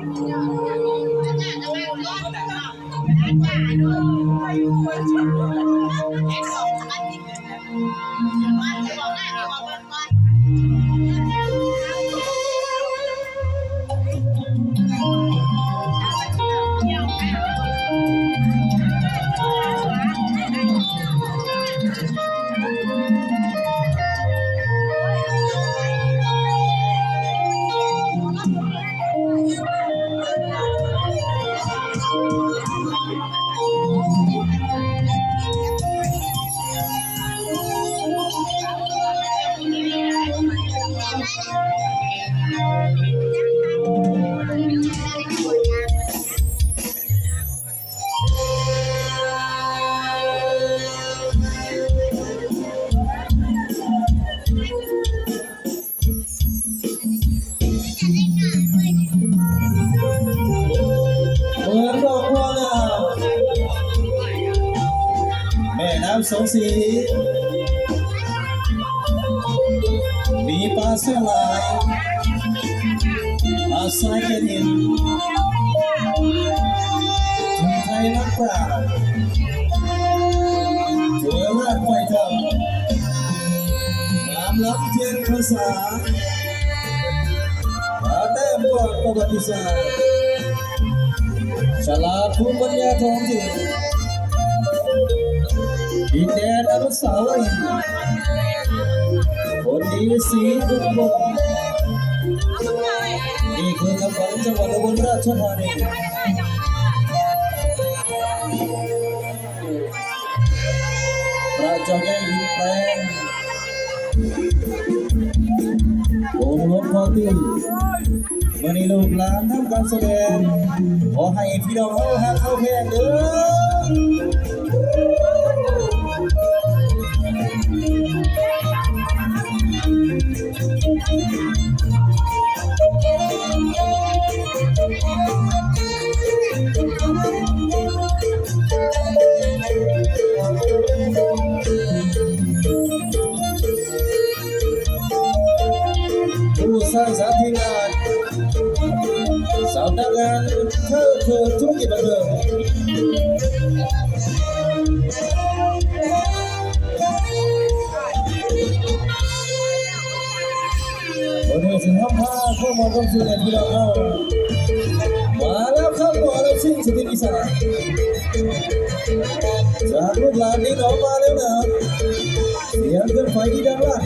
เห สองสีมีปลาเสื้อลายอาศัยแก่ดินถึงไทยนักปราเถือราชไฟทองงามล้ำเทียนภาษาหาแต้มก่อนประวัติศาสตร์ฉลาดภูมิปัญญาท้องถิ่น ดินแดนอนุสาวรีย์คนดีสีบุญบงนี่คือคำขวัญจังหวัดอุบลราชธานีพระเจ้าแก้วหินแปลงองค์หลวงพ่อตื้อวันนี้ลูกหลานทำการแสดง ขอให้พี่น้องเขาหักเขาแพงเด้อ คือธุรกิจบันเทิงวันนี้สินค้าผ้าข้ามาต้องสู่ในพี่เรามาแล้วครับมาแล้วสิ่งสุดที่นิสัยจากลูกหลานนี้ออกมาแล้วนะเสียงเครื่องไฟที่ดังลั่น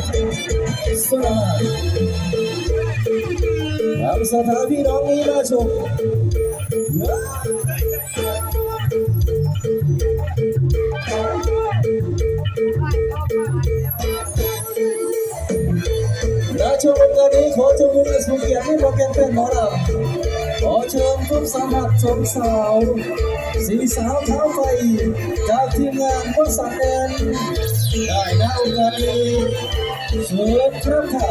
สลายทำสถานพี่น้องนี้มาชม ราชวงศ์นี้ขอจงมือสุเกียรติให้โปรแกรมเป็นหมอลำขอเชิญทุกสามัครสมสาวสีสาวเท้าไฟ จากทีมงานวัสังแดนได้ณโอกาสนี้เชิญครับค่ะ